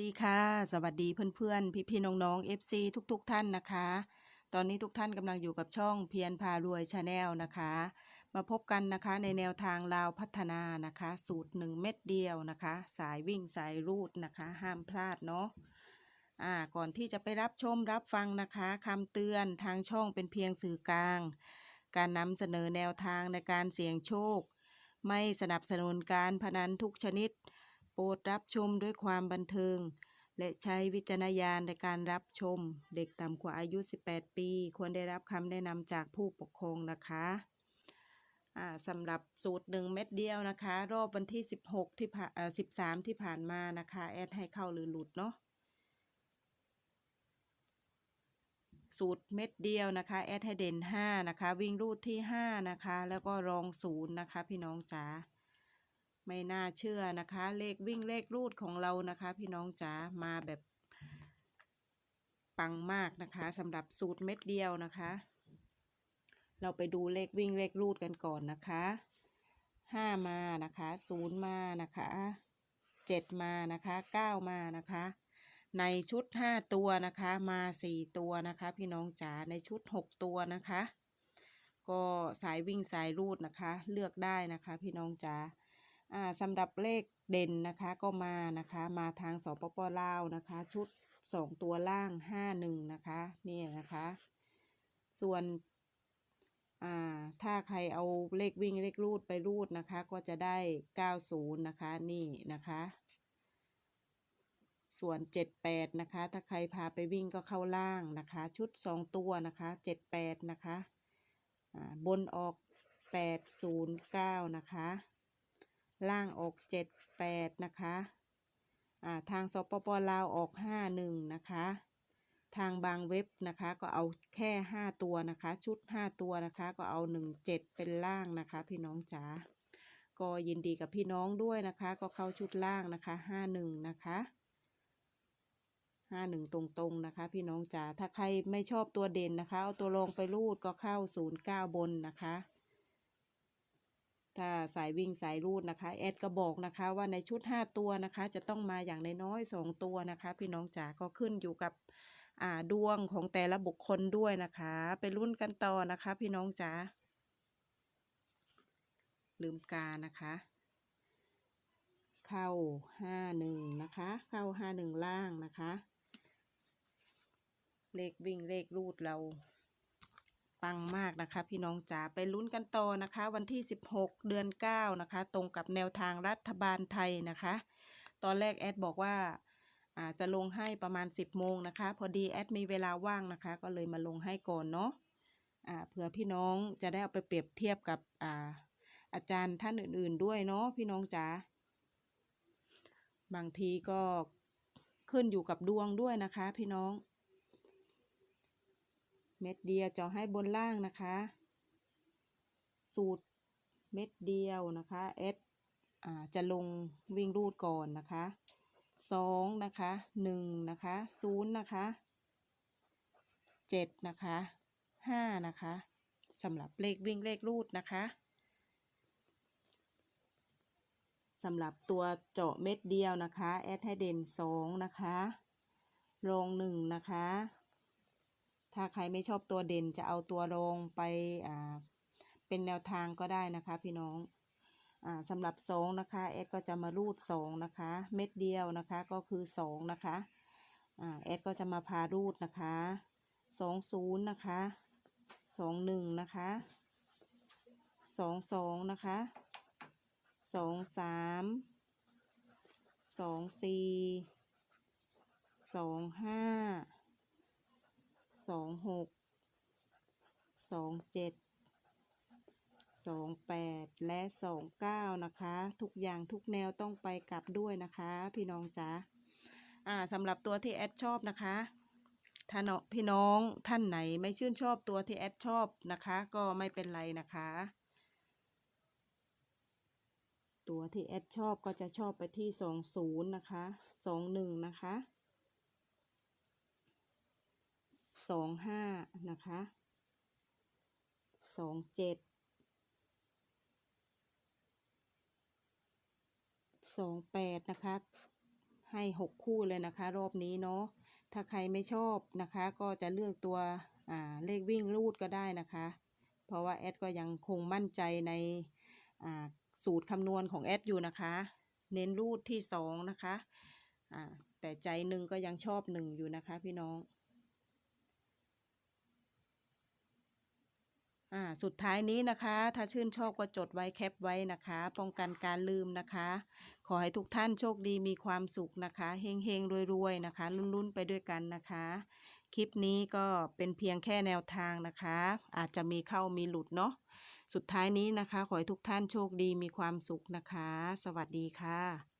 ดีค่ะ สวัสดีเพื่อนๆ พี่ๆน้องๆ FC ทุกๆ ท่านนะคะ ตอนนี้ทุกท่านกำลังอยู่กับช่องเพียรพารวยชาแนลนะคะ มาพบกันนะคะในแนวทางลาวพัฒนานะคะ สูตร 1 เม็ดเดียวนะคะ สายวิ่งสายรูดนะคะ ห้ามพลาดเนาะอ่าก่อนที่จะไปรับชมรับฟังนะคะคำเตือนทางช่องเป็นเพียงสื่อกลาง การนำเสนอแนวทางในการเสี่ยงโชค ไม่สนับสนุนการพนันทุกชนิด โปรดรับชมด้วยความบันเทิง และใช้วิจารณญาณในการรับชม เด็กต่ำกว่าอายุ 18 ปี ควรได้รับคำแนะนำจากผู้ปกครองนะคะสำหรับสูตรหนึ่งเม็ดเดียวนะคะ รอบวันที่ 16 ที่ผ่านเอ่อ13ที่ผ่านมานะคะ แอดให้เข้าหรือหลุดเนาะสูตรเม็ดเดียวนะคะแอดให้เด่น5นะคะ วิ่งรูดที่ 5 นะคะ แล้วก็รองศูนย์นะคะ พี่น้องจ๋า ไม่น่าเชื่อนะคะ เลขวิ่งเลขรูดของเรานะคะ พี่น้องจ๋ามาแบบปังมากนะคะสำหรับสูตรเม็ดเดียวนะคะ เราไปดูเลขวิ่งเลขรูดกันก่อนนะคะห้ามานะคะศูนย์มานะคะเจ็ดมานะคะเก้ามานะคะ ในชุดห้าตัวนะคะมาสี่ตัวนะคะ พี่น้องจ๋าในชุดหกตัวนะคะ ก็สายวิ่งสายรูดนะคะ เลือกได้นะคะ พี่น้องจ๋าอ่า สำหรับเลขเด่นนะคะก็มานะคะมาทางสปปลาวนะคะ ชุดสองตัวล่างห้าหนึ่งนะคะนี่นะคะ ส่วนอ่าถ้าใครเอาเลขวิ่งเลขรูดไปรูดนะคะ ก็จะได้เก้าศูนย์นะคะนี่นะคะ ส่วนเจ็ดแปดนะคะ ถ้าใครพาไปวิ่งก็เข้าล่างนะคะ ชุดสองตัวนะคะเจ็ดแปดนะคะอ่าบนออกแปดศูนย์เก้านะคะ ล่างออกเจ็ดแปดนะคะอ่าทางสปปลาวออกห้าหนึ่งนะคะ ทางบางเว็บนะคะก็เอาแค่ห้าตัวนะคะ ชุดห้าตัวนะคะก็เอาหนึ่งเจ็ดเป็นล่างนะคะ พี่น้องจ๋าก็ยินดีกับพี่น้องด้วยนะคะ ก็เข้าชุดล่างนะคะห้าหนึ่งนะคะห้าหนึ่งตรงๆนะคะ พี่น้องจ๋าถ้าใครไม่ชอบตัวเด่นนะคะ เอาตัวรองไปรูดก็เข้าศูนย์เก้าบนนะคะ ถ้าสายวิ่งสายรูดนะคะแอดก็บอกนะคะว่าในชุด 5 ตัวนะคะ จะต้องมาอย่างน้อยๆ2ตัวนะคะ พี่น้องจ๋าก็ขึ้นอยู่กับอ่าดวงของแต่ละบุคคลด้วยนะคะ ไปรุ่นกันต่อนะคะ พี่น้องจ๋าลืมกานะคะ เข้า 51 นะคะ เข้า 51 ล่างนะคะ เลขวิ่งเลขรูดเรา ปังมากนะคะพี่น้องจ๋าไปลุ้นกันต่อนะคะ วันที่ 16 เดือน 9 นะคะ ตรงกับแนวทางรัฐบาลไทยนะคะ ตอนแรกแอดบอกว่าอาจะลงให้ประมาณ 10 โมงนะคะ พอดีแอดมีเวลาว่างนะคะ ก็เลยมาลงให้ก่อนเนาะเผื่อพี่น้องจะได้เอาไปเปรียบเทียบกับอาอาจารย์ท่านอื่นๆด้วยเนาะพี่น้องจ๋าบางทีก็ขึ้นอยู่กับดวงด้วยนะคะพี่น้อง เม็ดเดียวเจาะให้บนล่างนะคะ สูตรเม็ดเดียวนะคะเอสอ่าจะลงวิ่งรูดก่อนนะคะสองนะคะหนึ่งนะคะศูนย์นะคะเจ็ดนะคะห้านะคะสำหรับเลขวิ่งเลขรูดนะคะสำหรับตัวเจาะเม็ดเดียวนะคะแอดให้เด่นสองนะคะรองหนึ่งนะคะ ถ้าใครไม่ชอบตัวเด่นจะเอาตัวรองไปเป็นแนวทางก็ได้นะคะ พี่น้องอสำหรับสองนะคะแอดก็จะมารูดสองนะคะ เม็ดเดียวนะคะก็คือสองนะคะแอดก็จะมาพารูดนะคะสองศูนย์นะคะสองหนึ่งนะคะสองสองนะคะสองสามสองสี่สองห้า สองหกสองเจ็ดสองแปดและสองเก้านะคะ ทุกอย่างทุกแนวต้องไปกลับด้วยนะคะ พี่น้องจ๋าอ่าสำหรับตัวที่แอดชอบนะคะถ้าเนาะพี่น้องท่านไหนไม่ชื่นชอบตัวที่แอดชอบนะคะ ก็ไม่เป็นไรนะคะ ตัวที่แอดชอบก็จะชอบไปที่สองศูนย์นะคะสองหนึ่งนะคะ สองห้านะคะสองเจ็ดสองแปดนะคะ ให้6คู่เลยนะคะ รอบนี้เนาะถ้าใครไม่ชอบนะคะ ก็จะเลือกตัวเลขวิ่งรูดก็ได้นะคะ เพราะว่าแอดก็ยังคงมั่นใจในสูตรคำนวณของแอดอยู่นะคะ เน้นรูดที่2นะคะแต่ใจหนึ่งก็ยังชอบ1อยู่นะคะพี่น้อง อ่าสุดท้ายนี้นะคะ ถ้าชื่นชอบก็จดไว้แคปไว้นะคะ ป้องกันการลืมนะคะ ขอให้ทุกท่านโชคดีมีความสุขนะคะเฮงเฮงรวยๆนะคะลุ้นๆไปด้วยกันนะคะ คลิปนี้ก็เป็นเพียงแค่แนวทางนะคะ อาจจะมีเข้ามีหลุดเนาะสุดท้ายนี้นะคะ ขอให้ทุกท่านโชคดีมีความสุขนะคะ สวัสดีค่ะ